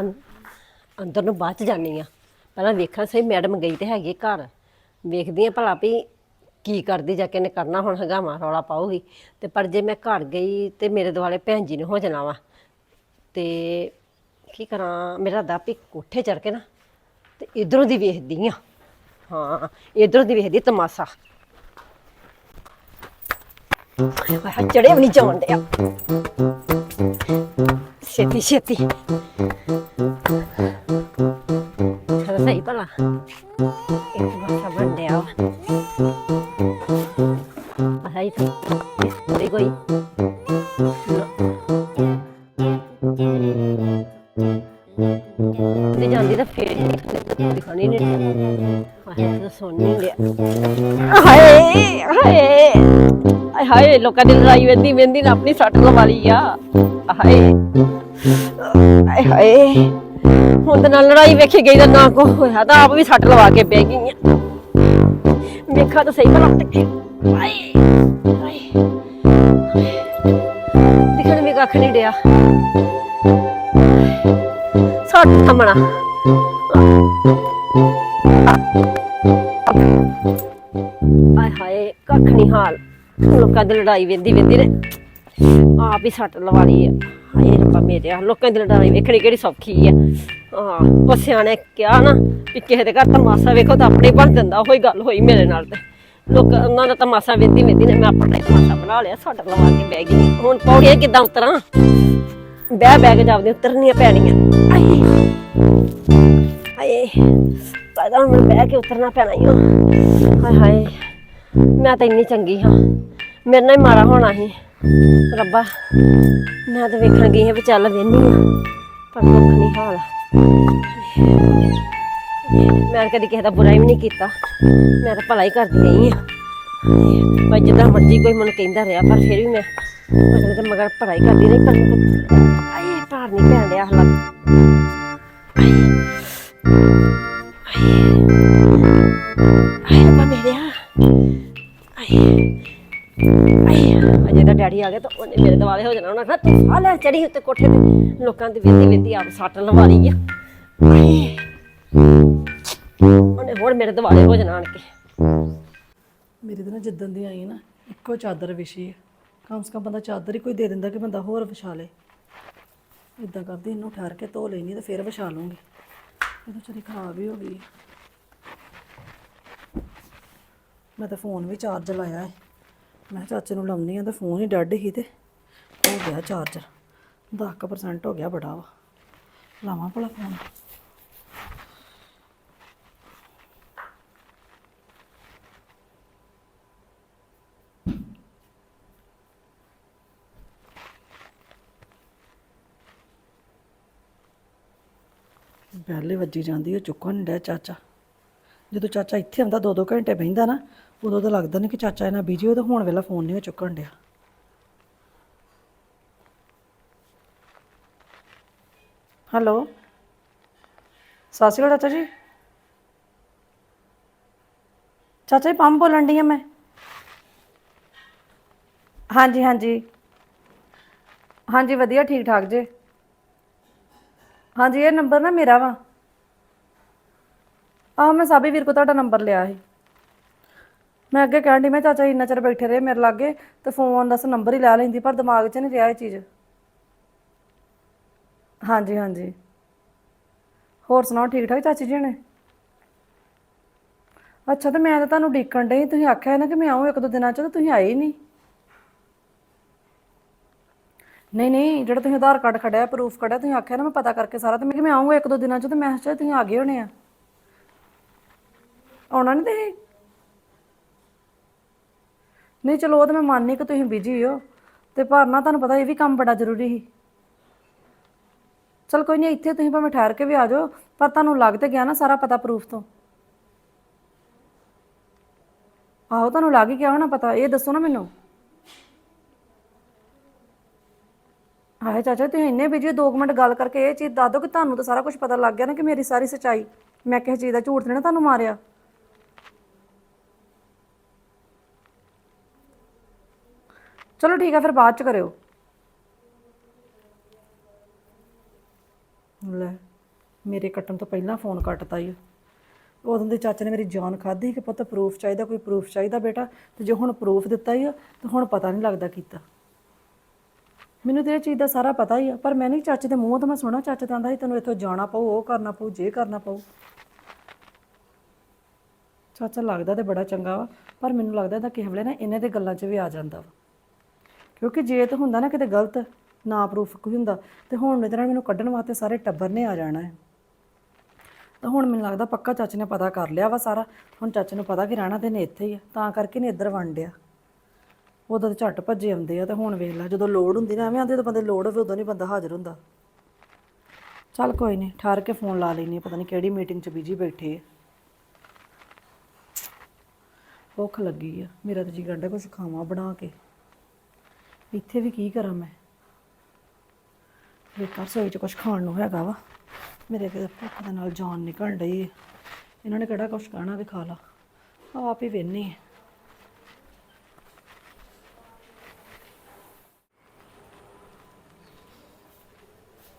ਅੰ- ਅੰਦਰ ਨੂੰ ਬਾਅਦ ਚ ਜਾਨੀ ਆ ਪਹਿਲਾਂ ਵੇਖਾਂ ਸਹੀ ਮੈਡਮ ਗਈ ਤੇ ਹੈਗੀ ਘਰ। ਵੇਖਦੀ ਆ ਭਲਾ ਵੀ ਕੀ ਕਰਦੀ ਜਾ ਕੇ ਇਹਨੇ ਕਰਨਾ ਹੁਣ ਹਗਾਵਾਂ ਰੌਲਾ ਪਾਉਗੀ ਤੇ ਪਰ ਜੇ ਮੈਂ ਘਰ ਗਈ ਤੇ ਮੇਰੇ ਦੁਆਲੇ ਭੈਣ ਜੀ ਨੇ ਹੋ ਜਾਣਾ ਵਾ। ਤੇ ਕੀ ਕਰਾਂ, ਮੇਰਾ ਦਾ ਵੀ ਕੋਠੇ ਚੜ ਕੇ ਨਾ ਤੇ ਇਧਰੋਂ ਦੀ ਵੇਖਦੀ ਆ ਹਾਂ, ਇਧਰੋਂ ਦੀ ਵੇਖਦੀ ਤਮਾਸ਼ਾ। ਹਾਏ ਚੜੇ ਵੀ ਨਹੀਂ ਜਾਣ ਡਿਆ ਛੇਤੀ ਛੇਤੀ ਚਲ ਸਹੀ ਭਲਾ ਇੱਕ ਵਾਰ ਲੋਕਾਂ ਦੀ ਲੜਾਈ ਵੇਂਦੀ ਵੇਂਦੀ ਨਾ ਆਪਣੀ ਸੱਟ ਲਵਾ ਲਈ ਆ। ਹਾਏ ਆਏ ਹਾਏ। ਹੁਣ ਤਾਂ ਨਾਲ ਲੜਾਈ ਵੇਖੀ ਗਈ ਤਾਂ ਨਾ ਕੋ ਹੋਇਆ ਤਾਂ ਆਪ ਵੀ ਸੱਟ ਲਵਾ ਕੇ ਬਹਿ ਗਈ ਆ ਵੇਖਾ ਤਾਂ ਸਹੀ ਭਲਾ ਤੇ ਆਏ ਹਾਏ ਦਿਖਣ ਵੀ ਕੱਖ ਨਹੀਂ ਡਿਆ ਸੱਟ ਥਮਣਾ ਲੜਾਈ ਵੇਂਦੀ ਵੇਂਦੀ ਨੇ। ਆਪ ਹੀ ਸੱਟ ਲਵਾ ਲਈ ਆ। ਹਾਏ ਰੱਬਾ ਮੇਰੇ ਲੋਕਾਂ ਦੀ ਲੜਾਈ ਵੇਖਣੀ ਕਿਹੜੀ ਸੌਖੀ ਆ। ਹਾਂ ਉਹ ਸਿਆਣੇ ਕਿਹਾ ਨਾ ਵੀ ਕਿਸੇ ਦੇ ਘਰ ਤਮਾਸ਼ਾ ਵੇਖੋ ਤਾਂ ਆਪਣੇ ਬਣ ਜਾਂਦਾ, ਉਹੀ ਗੱਲ ਹੋਈ ਮੇਰੇ ਨਾਲ ਤੇ। ਲੋਕ, ਉਹਨਾਂ ਦਾ ਤਮਾਸ਼ਾ ਵੇਂਦੀ ਵੇਂਦੀ ਨੇ, ਮੈਂ ਆਪਣਾ ਤਮਾਸ਼ਾ ਬਣਾ ਲਿਆ, ਸੱਟ ਲਵਾ ਕੇ ਬਹਿ ਗਈ। ਹੁਣ ਪੌੜੀਆਂ ਕਿੱਦਾਂ ਉਤਰਾਂ? ਬਹਿ ਬਹਿ ਕੇ ਜਾਪਦੇ, ਉਤਰਨੀਆਂ ਪੈਣੀਆਂ। ਆਏ। ਹਾਏ ਪਤਾ ਹੁਣ ਬਹਿ ਕੇ ਉਤਰਨਾ ਪੈਣਾ ਹੀ ਹਾਏ ਹਾਏ। ਮੈਂ ਤਾਂ ਇੰਨੀ ਚੰਗੀ ਹਾਂ। ਮੇਰੇ ਨਾਲ ਹੀ ਮਾਰਾ ਹੋਣਾ ਸੀ। ਰੱਬਾ, ਮੈਂ ਤਾਂ ਵੇਖਣ ਗਈ ਹਾਂ ਵੀ ਚੱਲ ਵੇਹਨੀ ਆ, ਪਰ ਦੁੱਖ ਨਹੀਂ ਹਾਲ ਮੈਂ ਕਦੀ ਕਿਸੇ ਦਾ ਬੁਰਾ ਵੀ ਨਹੀਂ ਕੀਤਾ। ਮੈਂ ਤਾਂ ਭਲਾ ਹੀ ਕਰਦੀ ਰਹੀ ਆ। ਭਾਈ ਜਿੱਦਾਂ ਮਰਜ਼ੀ ਕੋਈ ਮੈਨੂੰ ਕਹਿੰਦਾ ਰਿਹਾ, ਪਰ ਫਿਰ ਵੀ ਮੈਂ ਅਗਲੇ ਤੇ ਮਗਰ ਭਲਾ ਹੀ ਕਰਦੀ ਰਹੀ, ਪਰ ਆਏ, ਭਾਰ ਨਹੀਂ ਪੈਣ ਡਿਆ ਹਾਲਾਤ ਆਏ ਰੱਬਾ ਮੇਰੇ ਆਏ ਅਜੇ ਤਾਂ ਡੈਡੀ ਆ ਗਏ ਤਾਂ ਉਹਨੇ ਮੇਰੇ ਦੁਆਲੇ ਹੋ ਜਾਣਾ। ਉਹਨਾਂ ਕਹਿੰਦਾ ਤੂੰ ਸਾਹ ਲੈ ਚੜੀ ਉੱਤੇ ਕੋਠੇ ਤੇ। ਲੋਕਾਂ ਦੀ ਵੇਦੀ ਵੇਦੀ ਆਪ ਸੱਟ ਲਵਾ ਲਈ ਆ। ਆਏ ਉਹਨੇ ਹੋਰ ਮੇਰੇ ਦੁਆਲੇ ਹੋ ਜਾਣਾ ਆਣ ਕੇ। ਮੇਰੀ ਤਾਂ ਨਾ ਜਿੱਦਣ ਦੀ ਆਈ ਨਾ, ਇੱਕੋ ਚਾਦਰ ਵਿਛੀ ਹੈ ਕਮ ਸੇ ਕਮ ਬੰਦਾ ਚਾਦਰ ਹੀ ਕੋਈ ਦੇ ਦਿੰਦਾ ਕਿ ਬੰਦਾ ਹੋਰ ਵਿਛਾ ਲੇ। ਇਦਾਂ ਕਰਦੀ, ਇਹਨੂੰ ਠਹਿਰ ਕੇ ਧੋ ਲੈਣੀ ਤੇ ਫਿਰ ਵਿਛਾ ਲੂੰਗੀ। ਇਹ ਤਾਂ ਚਰੀ ਖਰਾਬ ਹੀ ਹੋ ਗਈ ਹੈ। ਮੈਂ ਤਾਂ ਫੋਨ ਵੀ ਚਾਰਜ ਲਾਇਆ ਹੈ ਮੈਂ ਕਿਹਾ ਚਾਚੇ ਨੂੰ ਲਾਉਂਦੀ ਆ ਤਾਂ ਫੋਨ ਹੀ ਡੈੱਡ ਹੀ ਤੇ ਹੋ ਗਿਆ ਚਾਰਜਰ। 10% ਹੋ ਗਿਆ ਬੜਾ ਵਾ। ਲਾਵਾਂ ਭਲਾ ਫੋਨ। ਬੈਲੇ ਵੱਜੀ ਜਾਂਦੀ, ਉਹ ਚੁੱਕਣ ਨਹੀਂ ਡਿਆ ਚਾਚਾ। ਜਦੋਂ ਚਾਚਾ ਇੱਥੇ ਆਉਂਦਾ ਦੋ ਦੋ ਘੰਟੇ ਬਹਿੰਦਾ ਨਾ ਉਦੋਂ ਤਾਂ ਲੱਗਦਾ ਨਹੀਂ ਕਿ ਚਾਚਾ ਇਹਨਾਂ ਬਿਜ਼ੀ ਉਹ ਤਾਂ ਹੁਣ ਵੇਲਾ ਫੋਨ ਨਹੀਂ ਉਹ ਚੁੱਕਣ ਡਿਆ। ਹੈਲੋ ਸਤਿ ਸ਼੍ਰੀ ਅਕਾਲ ਚਾਚਾ ਜੀ। ਚਾਚਾ ਜੀ, ਪੰਮ ਬੋਲਣ ਡਈ ਆ ਮੈਂ। ਹਾਂਜੀ ਹਾਂਜੀ। ਹਾਂਜੀ, ਵਧੀਆ, ਠੀਕ ਠਾਕ ਜੇ। ਹਾਂਜੀ, ਇਹ ਨੰਬਰ ਨਾ ਮੇਰਾ ਵਾ। ਆਹ ਮੈਂ ਸਾਬੀ ਵੀਰ ਕੋ ਤੁਹਾਡਾ ਨੰਬਰ ਲਿਆ ਸੀ। ਮੈਂ ਅੱਗੇ ਕਹਿਣ ਡਈ, ਮੈਂ ਚਾਚਾ ਜੀ ਇੰਨਾ ਚਿਰ ਬੈਠੇ ਰਹੇ ਮੇਰੇ ਲਾਗੇ, ਤੇ ਫੋਨ ਦਾ ਨੰਬਰ ਹੀ ਲੈ ਲੈਂਦੀ, ਪਰ ਦਿਮਾਗ 'ਚ ਨਹੀਂ ਰਿਹਾ ਇਹ ਚੀਜ਼। ਹਾਂਜੀ ਹਾਂਜੀ। ਹੋਰ ਸੁਣਾਓ ਠੀਕ ਠਾਕ ਚਾਚੀ ਜੀ ਨੇ ਅੱਛਾ, ਤੇ ਮੈਂ ਤਾਂ ਤੁਹਾਨੂੰ ਡੀਕਣ ਡਈ, ਤੁਸੀਂ ਆਖਿਆ ਨਾ ਕਿ ਮੈਂ ਆਉਂ ਇੱਕ ਦੋ ਦਿਨਾਂ 'ਚ, ਤੇ ਤੁਸੀਂ ਆਏ ਹੀ ਨਹੀਂ। ਨਹੀਂ ਨਹੀਂ, ਜਿਹੜਾ ਤੁਸੀਂ ਆਧਾਰ ਕਾਰਡ ਖੜਿਆ ਪ੍ਰੂਫ ਖੜਿਆ, ਤੁਸੀਂ ਆਖਿਆ ਨਾ ਮੈਂ ਪਤਾ ਕਰਕੇ ਸਾਰਾ, ਤੇ ਮੈਂ ਕਿ ਮੈਂ ਆਉਂਗਾ ਇੱਕ ਦੋ ਦਿਨਾਂ ਚ, ਤੇ ਮੈਂ ਕਿਹਾ ਤੁਸੀਂ ਆ ਗਏ ਹੋਣੇ ਆ। ਆਉਣਾ ਨਹੀਂ ਤੁਸੀਂ? ਨਹੀਂ ਚਲੋ ਉਹ ਤਾਂ ਮੈਂ ਮੰਨਨੀ ਕਿ ਤੁਸੀਂ ਬਿਜ਼ੀ ਹੋ। ਤੇ ਪਰ ਨਾ ਤੁਹਾਨੂੰ ਪਤਾ ਇਹ ਵੀ ਕੰਮ ਬੜਾ ਜ਼ਰੂਰੀ ਸੀ। ਚਲ ਕੋਈ ਨਹੀਂ, ਇੱਥੇ ਤੁਸੀਂ ਭਾਵੇਂ ਠਹਿਰ ਕੇ ਵੀ ਆ ਜਾਓ, ਪਰ ਤੁਹਾਨੂੰ ਲੱਗ ਤੇ ਗਿਆ ਨਾ ਸਾਰਾ ਪਤਾ ਪ੍ਰੂਫ ਤੋਂ। ਆਹੋ, ਤੁਹਾਨੂੰ ਲੱਗ ਹੀ ਗਿਆ ਹੋਣਾ ਪਤਾ, ਇਹ ਦੱਸੋ ਨਾ ਮੈਨੂੰ। ਹਾਏ ਚਾਚਾ, ਤੁਸੀਂ ਇੰਨੇ ਬਿਜ਼ੀ 2 ਮਿੰਟ ਗੱਲ ਕਰਕੇ ਇਹ ਚੀਜ਼ ਦੱਸ ਦਿਓ ਕਿ ਤੁਹਾਨੂੰ ਤਾਂ ਸਾਰਾ ਕੁਝ ਪਤਾ ਲੱਗ ਗਿਆ ਨਾ ਕਿ ਮੇਰੀ ਸਾਰੀ ਸੱਚਾਈ, ਮੈਂ ਕਿਸੇ ਚੀਜ਼ ਦਾ ਝੂਠ ਨਹੀਂ ਨਾ ਤੁਹਾਨੂੰ ਮਾਰਿਆ। ਚਲੋ ਠੀਕ ਆ, ਫਿਰ ਬਾਅਦ ਚ ਕਰਿਓ। ਲੈ, ਮੇਰੇ ਕੱਟਣ ਤੋਂ ਪਹਿਲਾਂ ਫੋਨ ਕੱਟਤਾ ਹੀ ਉਦੋਂ ਦੇ ਚਾਚੇ ਨੇ ਮੇਰੀ ਜਾਨ ਖਾਧੀ ਕਿ ਪੁੱਤ ਪ੍ਰੂਫ ਚਾਹੀਦਾ, ਕੋਈ ਪ੍ਰੂਫ ਚਾਹੀਦਾ ਬੇਟਾ? ਤੇ ਜੇ ਹੁਣ ਪ੍ਰੂਫ ਦਿੱਤਾ ਹੀ ਆ ਤੇ ਹੁਣ ਪਤਾ ਨਹੀਂ ਲੱਗਦਾ ਕੀਤਾ। ਮੈਨੂੰ ਤੇ ਇਹ ਚੀਜ਼ ਦਾ ਸਾਰਾ ਪਤਾ ਹੀ ਆ, ਪਰ ਮੈਂ ਨਹੀਂ ਚਾਚੇ ਦੇ ਮੂੰਹ ਤਾਂ ਮੈਂ ਸੁਣਾ ਚਾਚਾ ਤਾਂ ਆਂਦਾ ਸੀ, ਤੈਨੂੰ ਇੱਥੋਂ ਜਾਣਾ ਪਊ, ਉਹ ਕਰਨਾ ਪਊ, ਜੇ ਕਰਨਾ ਪਊ। ਚਾਚਾ ਲੱਗਦਾ ਤੇ ਬੜਾ ਚੰਗਾ ਵਾ, ਪਰ ਮੈਨੂੰ ਲੱਗਦਾ ਇਹਦਾ ਕਿਸੇ ਵੇਲੇ ਨਾ ਇਹਨਾਂ ਦੇ ਗੱਲਾਂ 'ਚ ਵੀ ਆ ਜਾਂਦਾ ਵਾ। ਕਿਉਂਕਿ ਜੇ ਤਾਂ ਹੁੰਦਾ ਨਾ ਕਿਤੇ ਗਲਤ, ਨਾ ਪ੍ਰੂਫ ਕੋਈ ਹੁੰਦਾ, ਤੇ ਹੁਣ ਮੇਰੇ ਨਾਲ ਮੈਨੂੰ ਕੱਢਣ ਵਾਸਤੇ ਸਾਰੇ ਟੱਬਰ ਨੇ ਆ ਜਾਣਾ ਹੈ। ਤਾਂ ਹੁਣ ਮੈਨੂੰ ਲੱਗਦਾ ਪੱਕਾ ਚਾਚੇ ਨੇ ਪਤਾ ਕਰ ਲਿਆ ਵਾ ਸਾਰਾ, ਹੁਣ ਚਾਚੇ ਨੂੰ ਪਤਾ ਕਿ ਰਹਿਣਾ ਤੇ ਨੇ ਇੱਥੇ ਹੀ ਆ, ਤਾਂ ਕਰਕੇ ਨੇ ਇੱਧਰ ਵੰਡਿਆ ਉਦੋਂ ਤਾਂ ਝੱਟ ਭੱਜੇ ਆਉਂਦੇ ਆ ਤੇ ਹੁਣ ਵੇਖ ਲੈ, ਜਦੋਂ ਲੋੜ ਹੁੰਦੀ ਨਾ ਐਵੇਂ ਆਂਦੇ ਤਾਂ ਬੰਦੇ ਲੋੜ ਹੋਵੇ ਉਦੋਂ ਨਹੀਂ ਬੰਦਾ ਹਾਜ਼ਰ ਹੁੰਦਾ। ਚੱਲ ਕੋਈ ਨਹੀਂ ਠਾਰ ਕੇ ਫੋਨ ਲਾ ਲੈਣੀ ਪਤਾ ਨਹੀਂ ਕਿਹੜੀ ਮੀਟਿੰਗ 'ਚ ਬਿਜ਼ੀ ਬੈਠੇ ਆ। ਭੁੱਖ ਲੱਗੀ ਆ, ਮੇਰਾ ਤਾਂ ਜੀ ਕਰਦਾ ਕੁਝ ਖਾਵਾਂ ਬਣਾ ਕੇ। ਇੱਥੇ ਵੀ ਕੀ ਕਰਾਂ ਮੈਂ? ਬੇਕਾਰ ਸੋਈ ਚ ਕੁਝ ਖਾਣ ਨੂੰ ਹੈਗਾ ਵਾ। ਮੇਰੇ ਤੇ ਭੁੱਖ ਦੇ ਨਾਲ ਜਾਨ ਨਿਕਲਣ ਡਈ ਹੈ ਇਹਨਾਂ ਨੇ ਕਿਹੜਾ ਕੁਝ ਕਹਿਣਾ ਵੀ ਖਾ ਲਾ। ਆਪ ਹੀ ਵੇਨੇ ਆ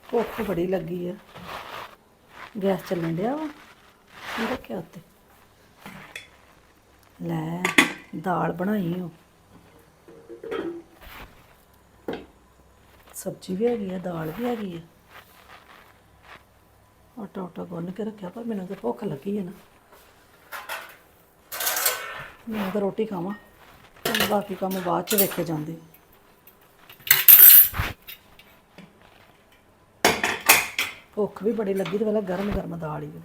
ਭੁੱਖ ਬੜੀ ਲੱਗੀ ਆ ਗੈਸ ਚੱਲਣ ਡਿਆ ਵਾ। ਕੀ ਰੱਖਿਆ ਉੱਤੇ? ਲੈ, ਦਾਲ ਬਣਾਈ ਹੋ ਸਬਜ਼ੀ ਵੀ ਹੈਗੀ ਆ, ਦਾਲ ਵੀ ਹੈਗੀ ਆ। ਆਟਾ ਆਟਾ ਗੁੰਨ ਕੇ ਰੱਖਿਆ, ਪਰ ਮੈਨੂੰ ਤਾਂ ਭੁੱਖ ਲੱਗੀ ਹੈ ਨਾ। ਮੈਂ ਤਾਂ ਰੋਟੀ ਖਾਵਾਂ, ਤੇ ਬਾਕੀ ਕੰਮ ਬਾਅਦ ਚ ਵੇਖੇ ਜਾਂਦੇ। ਭੁੱਖ ਵੀ ਬੜੀ ਲੱਗੀ ਤੇ ਪਹਿਲਾਂ ਗਰਮ ਗਰਮ ਦਾਲ ਹੀ ਆ।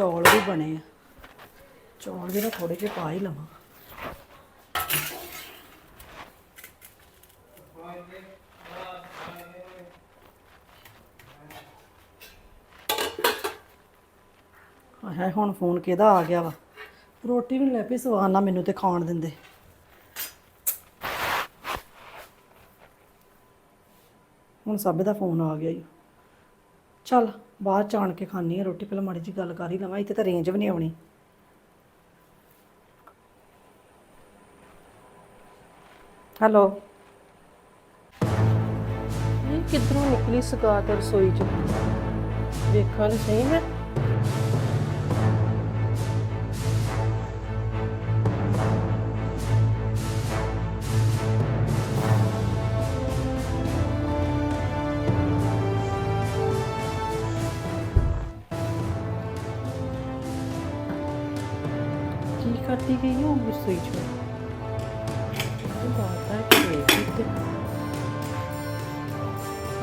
ਚੌਲ ਵੀ ਬਣੇ ਆ। ਚੌਲ ਵੀ ਨਾ ਥੋੜੇ ਜਿਹੇ ਪਾ ਹੀ ਲਵਾਂ। ਹੈ ਹੁਣ ਫੋਨ ਕਿਹਦਾ ਆ ਗਿਆ ਵਾ? ਰੋਟੀ ਵੀ ਨੀ ਲੈ ਪਈ, ਸਵਾਦ ਨਾ ਮੈਨੂੰ ਤੇ ਖਾਣ ਦਿੰਦੇ। ਹੁਣ ਸਭ ਦਾ ਫੋਨ ਆ ਗਿਆ ਈ। ਚੱਲ ਬਾਅਦ ਚ ਆਣ ਕੇ ਖਾਣੀ ਆ ਰੋਟੀ, ਪਹਿਲਾਂ ਮਾੜੀ ਜੀ ਗੱਲ ਕਰ ਹੀ ਲਵਾਂ, ਇੱਥੇ ਤਾਂ ਰੇਂਜ ਵੀ ਨਹੀਂ ਆਉਣੀ। ਹੈਲੋ ਇਹ ਕਿੱਧਰੋਂ ਨਿਕਲੀ ਸਗਾਤ ਰਸੋਈ ਚ? ਵੇਖਾਂ ਤਾਂ ਸਹੀ ਮੈਂ?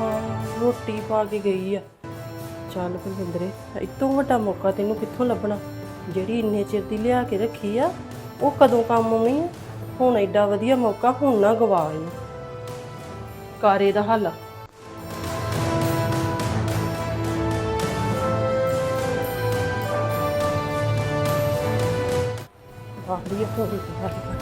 ਉਹ ਹਾਂ, ਰੋਟੀ ਪਾ ਕੇ ਗਈ ਆ। ਚੱਲ ਭਿੰਦਰੇ ਇਤੋਂ ਵੱਡਾ ਮੌਕਾ ਤੈਨੂੰ ਕਿੱਥੋਂ ਲੱਭਣਾ? ਜਿਹੜੀ ਇੰਨੇ ਚਿਰ ਦੀ ਲਿਆ ਕੇ ਰੱਖੀ ਆ, ਉਹ ਕਦੋਂ ਕੰਮ ਆਉਣੀ ਆ? ਹੁਣ ਐਡਾ ਵਧੀਆ ਮੌਕਾ ਹੁਣ ਨਾ ਗਵਾ ਇਹਨੂੰ। ਕਾਰੇ ਦਾ ਹੱਲ। ਬਾਹਰੀ ਹੋ ਗਈ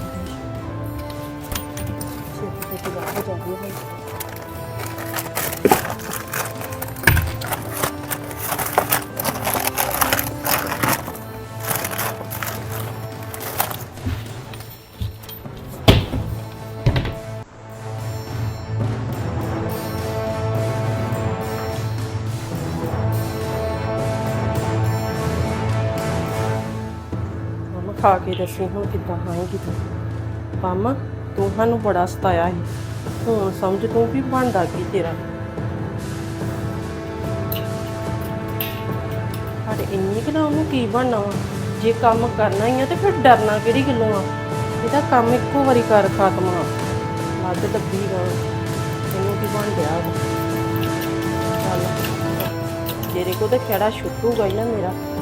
ਖਾ ਕੇ ਦੱਸੀ ਹੁਣ ਕਿੱਦਾਂ ਖਾਏਗੀ ਤੂੰ। ਮਾਮਾ ਤੂੰ ਸਾਨੂੰ ਬੜਾ ਸਤਾਇਆ ਸੀ। ਹੁਣ ਸਮਝ ਤੂੰ ਵੀ ਬਣਦਾ ਕੀ ਤੇਰਾ। ਪਰ ਇੰਨੀ ਕਿ ਨਾ ਉਹਨੂੰ ਕੀ ਬਣਨਾ ਵਾ। ਜੇ ਕੰਮ ਕਰਨਾ ਹੀ ਆ ਤੇ ਫਿਰ ਡਰਨਾ ਕਿਹੜੀ ਗੱਲੋਂ ਆ। ਇਹਦਾ ਕੰਮ ਇੱਕੋ ਵਾਰੀ ਕਰ ਖਾਤਮਾ ਲੱਗ ਦੱਬੀ ਗਾ ਇਹਨੂੰ ਕੀ ਬਣ ਗਿਆ ਵਾ। ਚੱਲ। ਤੇਰੇ ਕੋ ਤਾਂ ਖੇੜਾ ਛੁੱਟੂਗਾ ਹੀ ਨਾ ਮੇਰਾ।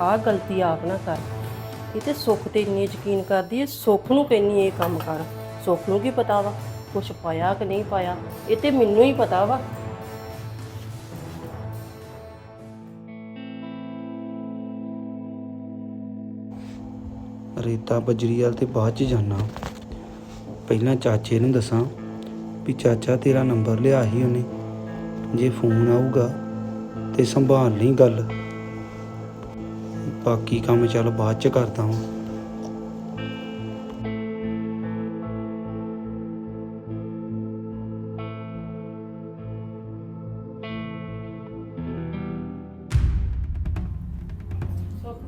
ਆਹ ਗਲਤੀ ਆਪ ਨਾ ਕਰ। ਇਹ ਤੇ ਸੁੱਖ ਤੇ ਇੰਨੀ ਯਕੀਨ ਕਰਦੀ ਏ, ਸੁੱਖ ਨੂੰ ਕਹਿੰਨੀ ਇਹ ਕੰਮ ਕਰ। ਸੁੱਖ ਨੂੰ ਕੀ ਪਤਾ ਵਾ, ਕੁਛ ਪਾਇਆ ਕਿ ਨਹੀਂ ਪਾਇਆ, ਇਹ ਤੇ ਮੈਨੂੰ ਹੀ ਪਤਾ ਵਾ। ਰੇਤਾ ਬਜਰੀ ਵਾਲ ਤੇ ਬਾਅਦ ਚ ਜਾਣਾ ਪਹਿਲਾਂ ਚਾਚੇ ਨੂੰ ਦੱਸਾਂ ਵੀ ਚਾਚਾ ਤੇਰਾ ਨੰਬਰ ਲਿਆ ਸੀ ਉਹਨੇ। ਜੇ ਫੋਨ ਆਊਗਾ ਤੇ ਸੰਭਾਲ ਲਈ ਗੱਲ। ਬਾਕੀ ਕੰਮ ਚੱਲ ਬਾਅਦ ਚ ਕਰਦਾ ਹਾਂ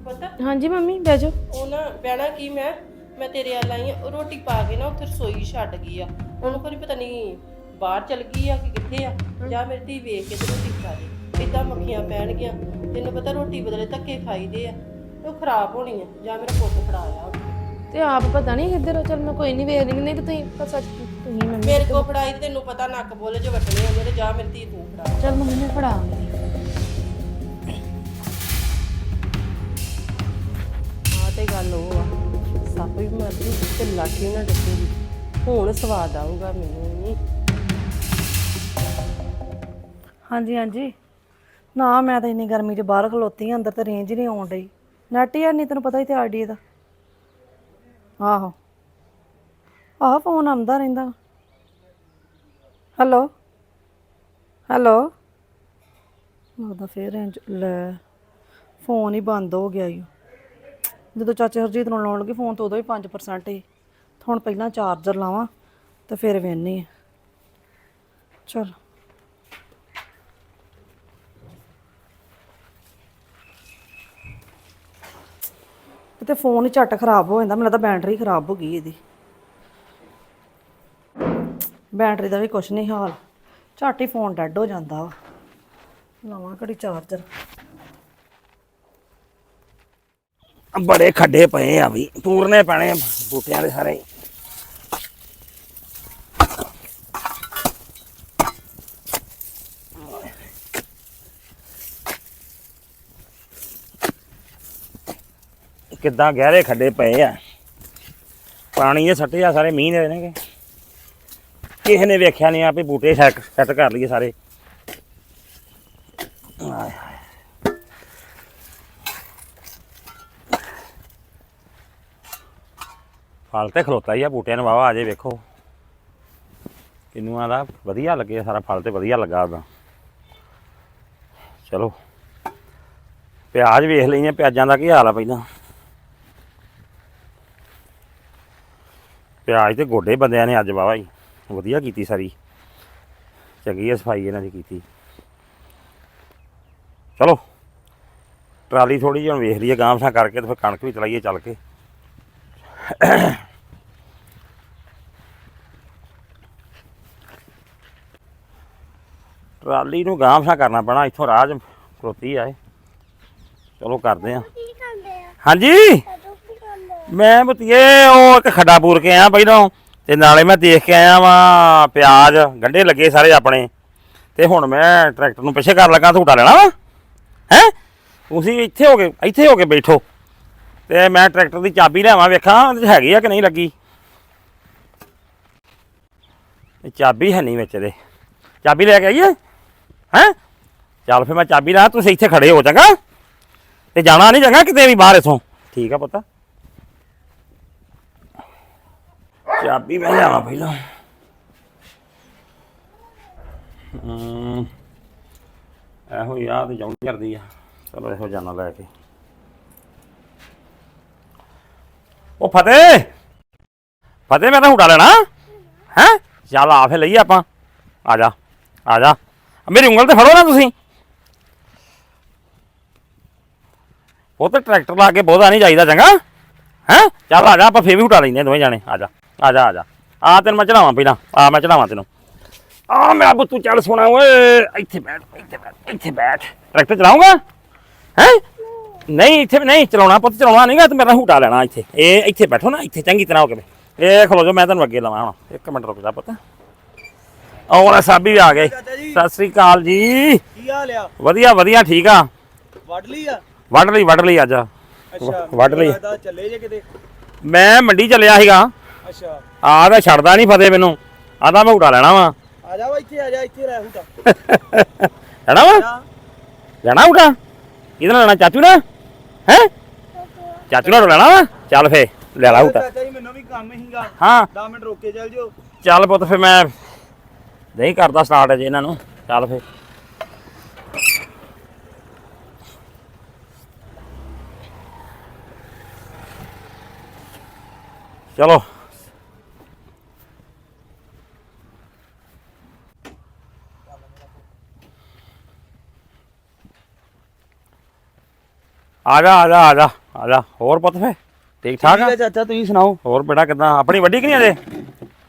ਪਤਾ? ਹਾਂਜੀ ਮੰਮੀ ਬਹਿ ਜਾਓ। ਉਹ ਨਾ ਬਹਿਣਾ ਕੀ ਮੈਂ? ਮੈਂ ਤੇਰੇ ਵੱਲ ਆਈ ਆ ਰੋਟੀ ਪਾ ਕੇ ਨਾ ਉੱਥੇ ਰਸੋਈ ਛੱਡ ਗਈ ਆ। ਉਹਨੂੰ ਕੋਈ ਪਤਾ ਨਹੀਂ ਬਾਹਰ ਚਲ ਗਈ ਆ ਕਿ ਕਿੱਥੇ ਆ। ਜਾਂ ਮੇਰੀ ਧੀ ਵੇਖ ਕੇ ਤੇ ਰੋਟੀ ਖਾ ਦੇ ਇਦਾਂ ਮੱਖੀਆਂ ਪੈਣਗੀਆਂ। ਤੈਨੂੰ ਪਤਾ ਰੋਟੀ ਬਦਲੇ ਧੱਕੇ ਖਾਈਦੇ ਆ ਤੇ ਉਹ ਖਰਾਬ ਹੋਣੀ ਆ ਜਾਂ ਮੇਰਾ ਪੁੱਤ ਫੜਾਇਆ ਤੇ ਆਪ ਪਤਾ ਨਹੀਂ ਕਿੱਧਰ ਹੋ ਚਲ ਮੈਂ ਕੋਈ ਨਹੀਂ ਵੇਖ ਲਈ ਨਹੀਂ ਤੇ ਤੁਸੀਂ ਪਰ ਸੱਚ ਤੁਸੀਂ ਮੰਮੀ ਮੇਰੇ ਕੋ ਫੜਾਈ ਤੈਨੂੰ ਪਤਾ ਨੱਕ ਬੋਲੇ ਜੋ ਵੱਟਣੇ ਹੁੰਦੇ ਤੇ ਜਾਂ ਮੇਰੀ ਧੀ ਤੂੰ ਫੜਾ। ਚਲ ਮੰਮੀ ਮੈਂ ਫੜਾਉਂਗੀ ਆ ਤੇ ਗੱਲ ਉਹ ਆ ਸੱਪ ਵੀ ਮਰਦੀ ਤੇ ਲਾਠੀ ਨਾ ਡੱਕੇਗੀ ਹੁਣ ਸਵਾਦ ਆਊਗਾ ਮੈਨੂੰ ਹਾਂਜੀ ਹਾਂਜੀ। ਨਾ ਮੈਂ ਤਾਂ ਇੰਨੀ ਗਰਮੀ 'ਚ ਬਾਹਰ ਖਲੋਤੀ ਆਂ, ਅੰਦਰ ਤਾਂ ਰੇਂਜ ਨਹੀਂ ਆਉਣ ਡਈ। ਨੈਟ ਹੀ ਨਹੀਂ ਤੈਨੂੰ ਪਤਾ ਹੀ ਤੇ ਆਰਡੀ ਦਾ। ਆਹੋ। ਆਹ ਫੋਨ ਆਉਂਦਾ ਰਹਿੰਦਾ। ਹੈਲੋ ਹੈਲੋ ਲੱਗਦਾ ਫੇਰ ਰੇਂਜ ਲੈ ਫੋਨ ਹੀ ਬੰਦ ਹੋ ਗਿਆ ਈ। ਜਦੋਂ ਚਾਚੇ ਹਰਜੀਤ ਨੂੰ ਲਾਉਣ ਲੱਗੀ ਫੋਨ ਤਾਂ ਉਦੋਂ ਹੀ 5% ਹੀ ਹੁਣ ਪਹਿਲਾਂ ਚਾਰਜਰ ਲਾਵਾਂ, ਤੇ ਫਿਰ ਵੇਖਨੀ ਚਲ। ਤੇ ਫੋਨ ਹੀ ਝੱਟ ਖਰਾਬ ਹੋ ਜਾਂਦਾ ਮੈਨੂੰ ਲੱਗਦਾ ਬੈਟਰੀ ਖਰਾਬ ਹੋ ਗਈ ਇਹਦੀ। ਬੈਟਰੀ ਦਾ ਵੀ ਕੁਛ ਨਹੀਂ ਹਾਲ। ਝੱਟ ਹੀ ਫੋਨ ਡੈੱਡ ਹੋ ਜਾਂਦਾ ਵਾ। ਨਵਾਂ ਘੜੀ ਚਾਰਜਰ। ਬੜੇ ਖੱਡੇ ਪਏ ਆ ਵੀ, ਪੂਰਨੇ ਪੈਣੇ ਆ ਬੂਟਿਆਂ ਦੇ ਸਾਰੇ। ਕਿੱਦਾਂ ਗਹਿਰੇ ਖੱਡੇ ਪਏ ਆ। ਪਾਣੀ ਇਹ ਸੱਟੇ ਆ ਸਾਰੇ ਮੀਂਹ ਦੇ ਨੇਗੇ। ਕਿਸੇ ਨੇ ਵੇਖਿਆ ਨਹੀਂ ਆ ਵੀ ਬੂਟੇ ਸੈੱਟ ਸੈੱਟ ਕਰ ਲਈਏ ਸਾਰੇ। ਫਲ ਤੇ ਖਲੋਤਾ ਹੀ ਆ ਬੂਟਿਆਂ ਨੂੰ। ਵਾਵਾ ਜੇ ਵੇਖੋ। ਕਿੰਨੂਆਂ ਦਾ ਵਧੀਆ ਲੱਗੇ ਸਾਰਾ। ਫਲ ਤੇ ਵਧੀਆ ਲੱਗਾ ਉਹਦਾ। ਚਲੋ। ਪਿਆਜ਼ ਵੇਖ ਲਈਏ, ਪਿਆਜ਼ਾਂ ਦਾ ਕੀ ਹਾਲ ਆ ਪਹਿਲਾਂ। ਪਿਆਜ਼ ਤੇ ਗੋਡੇ ਬੰਦਿਆਂ ਨੇ ਅੱਜ ਵਾਵਾ ਹੀ। ਵਧੀਆ ਕੀਤੀ ਸਾਰੀ। ਚੰਗੀ ਸਫ਼ਾਈ ਇਹਨਾਂ ਦੀ ਕੀਤੀ। ਚਲੋ ਟਰਾਲੀ ਥੋੜੀ ਜਿਹੀ ਹੁਣ ਵੇਖ ਲਈਏ ਗਾਂਵਸਾਂ ਕਰਕੇ ਤੇ ਫਿਰ ਕਣਕ ਵੀ ਚਲਾਈਏ ਚੱਲ ਕੇ। ਟਰਾਲੀ ਨੂੰ ਗਾਂਵਸਾਂ ਕਰਨਾ ਪੈਣਾ ਇੱਥੋਂ ਰਾਜ ਖਲੋਤੀ ਆਏ ਚਲੋ ਕਰਦੇ ਆ? ਹਾਂਜੀ? ਮੈਂ ਬਤੀਏ ਉਹ ਇੱਕ ਖੱਡਾ ਪੂਰ ਕੇ ਆਇਆ ਪਹਿਲਾਂ, ਤੇ ਨਾਲੇ ਮੈਂ ਦੇਖ ਕੇ ਆਇਆ ਵਾਂ, ਪਿਆਜ਼, ਗੰਢੇ ਲੱਗੇ ਸਾਰੇ ਆਪਣੇ। ਤੇ ਹੁਣ ਮੈਂ ਟਰੈਕਟਰ ਨੂੰ ਪਿੱਛੇ ਕਰ ਲੱਗਾ, ਝੂਟਾ ਲੈਣਾ ਵਾ। ਹੈ? ਤੁਸੀਂ ਇੱਥੇ ਹੋ ਕੇ, ਇੱਥੇ ਹੋ ਕੇ ਬੈਠੋ। ਤੇ ਮੈਂ ਟਰੈਕਟਰ ਦੀ ਚਾਬੀ ਲਿਆਵਾਂ, ਵੇਖਾਂ ਉਹਦੇ 'ਚ ਹੈਗੀ ਆ ਕਿ ਨਹੀਂ ਲੱਗੀ। ਇਹ ਚਾਬੀ ਹੈ ਨਹੀਂ ਵਿੱਚ ਇਹਦੇ। ਚਾਬੀ ਲੈ ਕੇ ਆਈਏ। ਹੈ? ਚੱਲ ਫਿਰ ਮੈਂ ਚਾਬੀ ਲਾ, ਤੁਸੀਂ ਇੱਥੇ ਖੜੇ ਹੋ, ਚੰਗਾ? ਤੇ ਜਾਣਾ ਨਹੀਂ ਚੰਗਾ ਕਿਤੇ ਵੀ ਬਾਹਰ ਇਥੋਂ। ਠੀਕ ਆ ਪੁੱਤ। ਚਾਬੀ ਮੈਂ ਲਿਆਵਾਂ ਪਹਿਲਾਂ। ਇਹੋ ਯਾਦ ਜਾਉਂ ਕਰਦੀ ਆ। ਚਲੋ ਇਹੋ ਜਾਣਾ ਲੈ ਕੇ। ਉਹ ਫਤਿਹ! ਫਤਿਹ, ਮੈਂ ਤਾਂ ਹੁਟਾ ਲੈਣਾ। ਹੈ? ਚੱਲ ਆ ਫੇ ਲਈਏ ਆਪਾਂ। ਆ ਜਾ ਆ ਜਾ। ਮੇਰੀ ਉਂਗਲ ਤੇ ਫੜੋ ਨਾ ਤੁਸੀਂ। ਉਹ ਤੇ ਟਰੈਕਟਰ ਲਾ ਕੇ ਬਹੁਤਾ ਨਹੀਂ ਚਾਹੀਦਾ ਚੰਗਾ। ਹੈ? ਚੱਲ ਆ ਜਾ, ਆਪਾਂ ਫੇਰ ਵੀ ਉਠਾ ਲੈਂਦੇ ਹਾਂ ਦੋਵੇਂ ਜਾਣੇ। ਆ ਜਾ। ਆ ਜਾ ਆ ਜਾ। ਆ ਤੈਨੂੰ ਮੈਂ ਚੜਾਵਾਂ ਪਹਿਲਾਂ। ਆ ਮੈਂ ਚੜਾਵਾਂ ਤੈਨੂੰ। ਆ ਮੇਰਾ ਬੁੱਤੂ ਚੱਲ ਸੋਣਾ ਓਏ। ਇੱਥੇ ਬੈਠ ਇੱਥੇ ਬੈਠ ਇੱਥੇ ਬੈਠ। ਟਰੈਕਟਰ ਚਲਾਉਂਗਾ? ਹੈ? ਨਹੀਂ ਇੱਥੇ ਨਹੀਂ। ਚਲਾਉਣਾ ਪੁੱਤ ਚਲਾਉਣਾ ਨਹੀਂਗਾ ਤੇ ਮੇਰਾ ਹੂਟਾ ਲੈਣਾ ਇੱਥੇ। ਇਹ ਇੱਥੇ ਬੈਠੋ ਨਾ ਇੱਥੇ ਚੰਗੀ ਤਰ੍ਹਾਂ ਹੋ ਕੇ। ਇਹ ਖਲੋ ਜਾ ਮੈਂ ਤੁਹਾਨੂੰ ਅੱਗੇ ਲਾਵਾਂ ਹੁਣ। ਇੱਕ ਮਿੰਟ ਰੁਕ ਜਾ ਪੁੱਤ। ਔਰ ਸਾਬੀ ਵੀ ਆ ਗਏ। ਸਤਿ ਸ੍ਰੀ ਅਕਾਲ ਜੀ। ਕੀ ਹਾਲ ਆ? ਵਧੀਆ ਵਧੀਆ ਠੀਕ ਆ। ਵੱਢ ਲਈ ਆ? ਵੱਢ ਲਈ ਵੱਢ ਲਈ ਅੱਜ। ਅੱਛਾ ਵੱਢ ਲਈ। ਲੱਗਦਾ ਚੱਲੇ ਜੇ ਕਿਤੇ। ਮੈਂ ਮੰਡੀ ਚੱਲਿਆ ਸੀਗਾ। ਅੱਛਾ। ਆ ਤਾਂ ਛੱਡਦਾ ਨਹੀਂ ਫਤਿਹ ਮੈਨੂੰ। ਆਦਾ ਮੈਂ ਉਡਾ ਲੈਣਾ ਵਾ। ਆ ਜਾ ਵਾ ਇੱਥੇ ਆ ਜਾ ਇੱਥੇ ਰਹਿ ਹੂਟਾ। ਲੈਣਾ ਵਾ? ਲੈਣਾ ਉਡਾ ਨਾਲ ਲੈਣਾ? ਚਾਚੂ ਨਾਲ? ਹੈ? ਚਾਚੂ ਨਾਲ ਲੈਣਾ ਵਾ। ਚੱਲ ਫੇ ਲੈ ਲਾ ਉਡਾ ਚਾਚਾ ਜੀ ਮੈਨੂੰ ਵੀ ਕੰਮ ਹੀਗਾ ਹਾਂ। 10 ਮਿੰਟ ਰੋਕ ਚੱਲ ਜਿਓ। ਚੱਲ ਪੁੱਤ ਫੇ ਮੈਂ ਨਹੀਂ ਕਰਦਾ ਸਟਾਰਟ ਅਜੇ ਇਹਨਾਂ ਨੂੰ। ਚੱਲ ਫੇ ਚਲੋ। ਆ ਜਾ ਆ ਜਾ ਆ ਜਾ ਆ ਜਾ। ਹੋਰ ਪੁੱਤ ਫੇ ਠੀਕ ਠਾਕ ਆ? ਚਾਚਾ ਤੁਸੀਂ ਸੁਣਾਓ? ਹੋਰ ਬੇਟਾ ਕਿਦਾਂ ਆਪਣੀ ਵੱਡੀ ਕਿ ਨਹੀਂ ਅਜੇ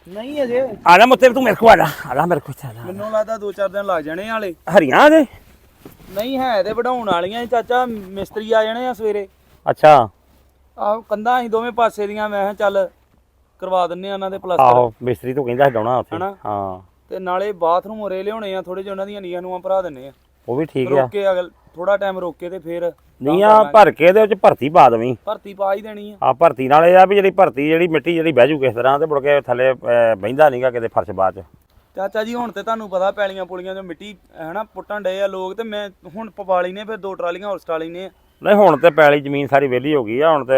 ਨਹੀਂ ਅਜੇ ਆ ਜਾ ਮੁੱਤੇ ਤੂੰ ਮੇਰੇ ਕੋਲ ਆ ਜਾ ਆ ਜਾ ਮੇਰੇ ਕੋਲ ਆ ਜਾ। ਮੈਨੂੰ ਲੱਗਦਾ 2-4 ਦਿਨ ਲੱਗ ਜਾਣੇ ਹਾਲੇ। ਹਰੀਆਂ ਅਜੇ ਨਹੀਂ ਹੈ ਤੇ ਵਢਾਉਣ ਵਾਲੀਆਂ ਚਾਚਾ ਮਿਸਤਰੀ ਆ ਜਾਣੇ ਆ ਸਵੇਰੇ। ਅੱਛਾ। ਆਹ ਕੰਧਾਂ ਅਸੀਂ ਦੋਵੇਂ ਪਾਸੇ ਦੀਆਂ ਮੈਂ ਕਿਹਾ ਚੱਲ ਕਰਵਾ ਦਿੰਨੇ ਆ ਉਹਨਾਂ ਦੇ ਪਲਾਸਟਰ ਆਹੋ ਮਿਸਤਰੀ ਤੋਂ ਕਹਿੰਦਾ ਹਟਾਉਣਾ ਉੱਥੇ। ਹਨਾ? ਹਾਂ। ਤੇ ਨਾਲੇ ਬਾਥਰੂਮ ਉਰੇ ਲਿਆਉਣੇ ਆ ਥੋੜੇ ਜਿਹੇ ਉਹਨਾਂ ਦੀਆਂ ਨੀਆਂ ਨੂੰ ਭਰਾ ਦਿੰਨੇ ਆ। ਉਹ ਵੀ ਠੀਕ ਆ। ਰੋਕ ਕੇ ਅਗਲ ਥੋੜਾ ਟਾਈਮ ਰੋਕ ਕੇ ਤੇ ਫਿਰ ਨਹੀਂ ਆ ਭਰ ਕੇ ਦੇ ਵਿੱਚ ਭਰਤੀ ਪਾ ਦਵੀਂ। ਭਰਤੀ ਪਾ ਹੀ ਦੇਣੀ ਆ। ਆ ਭਰਤੀ ਨਾਲ ਇਹ ਆ ਵੀ ਜਿਹੜੀ ਭਰਤੀ ਜਿਹੜੀ ਮਿੱਟੀ ਜਿਹੜੀ ਬਹਿ ਜੂ ਕਿਸ ਤਰ੍ਹਾਂ ਤੇ ਮੁੜ ਕੇ ਥੱਲੇ ਬਹਿੰਦਾ ਨਹੀਂਗਾ ਕਿਤੇ ਫਰਸ਼ ਬਾਅਦ ਚ। ਚਾਚਾ ਜੀ ਹੁਣ ਤੇ ਤੁਹਾਨੂੰ ਪਤਾ ਪੈਲੀਆਂ ਪੁਲੀਆਂ ਚੋਂ ਮਿੱਟੀ ਹਨਾ ਪੁੱਟਣ ਡਏ ਆ ਲੋਕ ਤੇ ਮੈਂ ਹੁਣ ਪਵਾ ਲਈ ਨੇ ਫਿਰ ਦੋ ਟਰਾਲੀਆਂ ਹੋਰ ਸਟਾ ਲਈ ਨੇ। ਨਹੀਂ ਹੁਣ ਤੇ ਪੈਲੀ ਜ਼ਮੀਨ ਸਾਰੀ ਵਿਹਲੀ ਹੋ ਗਈ ਆ ਹੁਣ ਤੇ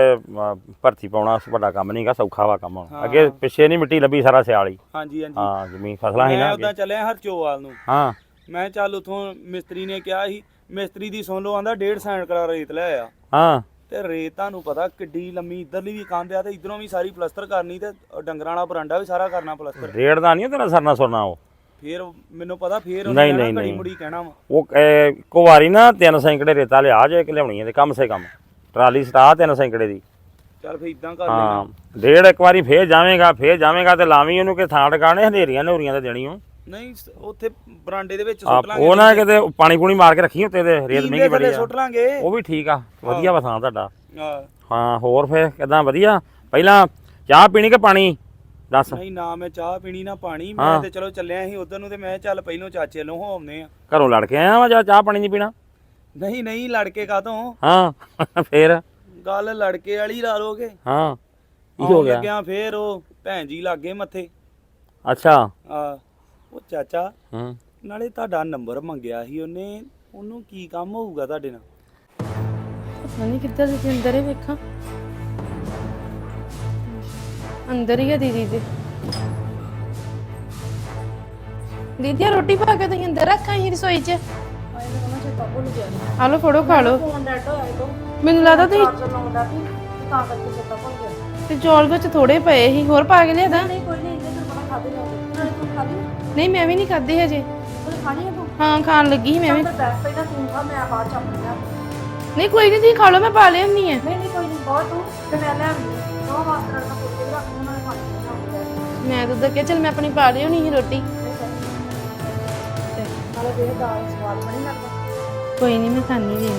ਭਰਤੀ ਪਾਉਣਾ ਵੱਡਾ ਕੰਮ ਨਹੀਂਗਾ ਸੌਖਾ ਵਾ ਕੰਮ। ਹੁਣ ਅੱਗੇ ਪਿੱਛੇ ਨਹੀਂ ਮਿੱਟੀ ਲੱਭੀ ਸਾਰਾ ਸਿਆਲੀ ਹਾਂਜੀ ਹਾਂਜੀ। ਹਾਂ ਜ਼ਮੀਨ ਫਸਲਾਂ ਮੈਂ ਨਾ ਉਦਾਂ ਅੱਗੇ। ਚੱਲਿਆ ਹਰਚੋਵਾਲ ਨੂੰ। ਹਾਂ। ਮੈਂ ਚੱਲ ਉਥੋਂ ਮਿਸਤਰੀ ਨੇ ਕਿਹਾ ਸੀ ਮਿਸਤਰੀ ਦੀ ਸੁਣ ਲਓ ਆਂਦਾ ਡੇਢ ਸੈਂਡ ਕਰਾ ਰੇਤ ਲੈ ਆ। ਹਾਂ। ਤੇ ਰੇਤ ਤੁਹਾਨੂੰ ਪਤਾ ਕਿੱਡੀ ਲੰਮੀ ਇਧਰਲੀ ਵੀ ਕੰਧ ਆ ਤੇ ਇਧਰੋਂ ਵੀ ਸਾਰੀ ਪਲਸਤਰ ਕਰਨੀ ਤੇ ਡੰਗਰਾਂ ਵਾਲਾ ਬਰਾਂਡਾ ਵੀ ਸਾਰਾ ਕਰਨਾ ਪਲਸਤਰ। ਰੇੜ ਦਾ ਨਹੀਂ ਤੇਰਾ ਸਰਨਾ ਸੁਰਨਾ ਉਹ? ਫੇਰ ਮੈਨੂੰ ਪਤਾ ਫੇਰ ਨਹੀਂ, ਨਹੀਂ, ਨਹੀਂ। ਮੁੜੀ ਕਹਿਣਾ ਵਾ। ਉਹ ਅਹ, ਇੱਕੋ ਵਾਰੀ ਨਾ ਤਿੰਨ ਸੈਂਕੜੇ ਰੇਤਾ ਲਿਆ ਜੇ ਕਿ ਲਿਆਉਣੀ ਹੈ ਤੇ ਕਮ ਸੇ ਕਮ। ਟਰਾਲੀ ਸਟਾ ਤਿੰਨ ਸੈਂਕੜੇ ਦੀ। ਚੱਲ ਫੇਰ ਇਦਾਂ ਕਰ ਹਾਂ। ਡੇਢ ਇੱਕ ਵਾਰੀ ਫੇਰ ਜਾਵੇਂਗਾ ਫੇਰ ਜਾਵੇਂਗਾ ਤੇ ਲਾਵੀਂ ਉਹਨੂੰ ਕਿ ਥਾਂ ਟਿਕਾਣੇ ਹਨੇਰੀਆਂ ਨਹੂਰੀਆਂ ਤੇ ਦੇਣੀ ਉਹ ਨਹੀਂ ਸ- ਉੱਥੇ ਬਰਾਂਡੇ ਦੇ ਵਿੱਚ ਸੁੱਟ ਲਾਂਗੇ ਉਹ ਨਾ ਕਿਤੇ ਪਾਣੀ ਪੂਣੀ ਮਾਰ ਕੇ ਰੱਖੀ ਉੱਤੇ ਤੇ ਰੇਤ ਮਹਿੰਗੀ ਬੜੀ ਆ। ਸੁੱਟ ਲਾਂਗੇ। ਉਹ ਵੀ ਠੀਕ ਆ ਵਧੀਆ ਵਾ ਥਾਂ ਤੁਹਾਡਾ। ਹਾਂ। ਹਾਂ ਹੋਰ ਫੇਰ ਕਿਦਾਂ ਵਧੀਆ? ਪਹਿਲਾਂ ਚਾਹ ਪੀਣੀ ਕਿ ਪਾਣੀ? ਦੱਸ। ਨਹੀਂ ਨਾ ਮੈਂ ਚਾਹ ਪੀਣੀ ਨਾ ਪਾਣੀ। ਮੈਂ ਤੇ ਚਲੋ ਚੱਲਿਆ ਸੀ ਉਧਰ ਨੂੰ ਤੇ ਮੈਂ ਚੱਲ ਪਹਿਲੋਂ ਚਾਚੇ ਨੂੰ ਹੋ ਆਉਂਦੇ ਆ। ਘਰੋਂ ਲੜ ਕੇ ਆਇਆ ਵਾ ਜਾਂ ਚਾਹ ਪਾਣੀ ਨਹੀਂ ਪੀਣਾ? ਨਹੀਂ ਨਹੀਂ ਲੜਕੇ ਕਾਤੋਂ ਹਾਂ ਫੇਰ? ਗੱਲ ਲੜਕੇ ਵਾਲੀ ਲਾ ਲੋਗੇ। ਹਾਂ ਕੀ ਹੋ ਗਿਆ? ਲੱਗਿਆ ਫੇਰ ਉਹ ਭੈਣ ਜੀ ਲੱਗੇ ਮੱਥੇ। ਅੱਛਾ। ਆ ਉਹ ਚਾਚਾ ਹੂੰ। ਨਾਲੇ ਤੁਹਾਡਾ ਨੰਬਰ ਮੰਗਿਆ ਸੀ ਉਹਨੇ ਉਹਨੂੰ ਕੀ ਕੰਮ ਹੋਊਗਾ ਤੁਹਾਡੇ ਨਾਲ? ਪਤਾ ਨਹੀਂ ਕਿੱਧਰ ਦੀ ਅੰਦਰ ਹੀ ਵੇਖਾਂ। ਅੰਦਰ ਹੀ ਆ ਦੀਦੀ ਦੇ ਦੀਦੀ ਆਹ ਰੋਟੀ ਪਾ ਕੇ ਤੁਸੀਂ ਅੰਦਰ ਰੱਖਾਂ ਹੀ ਰਸੋਈ 'ਚ? ਆ ਲਓ ਫੜੋ ਖਾ ਲਓ। ਮੈਨੂੰ ਲੱਗਦਾ ਤੁਸੀਂ ਤੇ ਚੌਲ ਵਿੱਚ ਥੋੜੇ ਪਏ ਸੀ ਹੋਰ ਪਾ ਕੇ ਲਿਆਦਾ? ਨਹੀਂ ਕੋਈ ਨਹੀਂ ਨਹੀਂ ਮੈਂ ਵੀ ਨਹੀਂ ਖਾਧੀ ਹਜੇ। ਹਾਂ ਖਾਣ ਲੱਗੀ ਸੀ ਮੈਂ ਵੀ। ਨਹੀਂ ਕੋਈ ਨਹੀਂ ਤੁਸੀਂ ਖਾ ਲਓ ਮੈਂ ਪਾ ਲਿਆਉਂਦੀ ਆ। ਮੈਂ ਤਾਂ ਉਦੋਂ ਕਿਹਾ ਚਲ ਮੈਂ ਆਪਣੀ ਪਾ ਲਿਆਉਣੀ ਸੀ ਰੋਟੀ। ਕੋਈ ਨਹੀਂ ਮੈਂ ਖਾਣੀ ਕੇ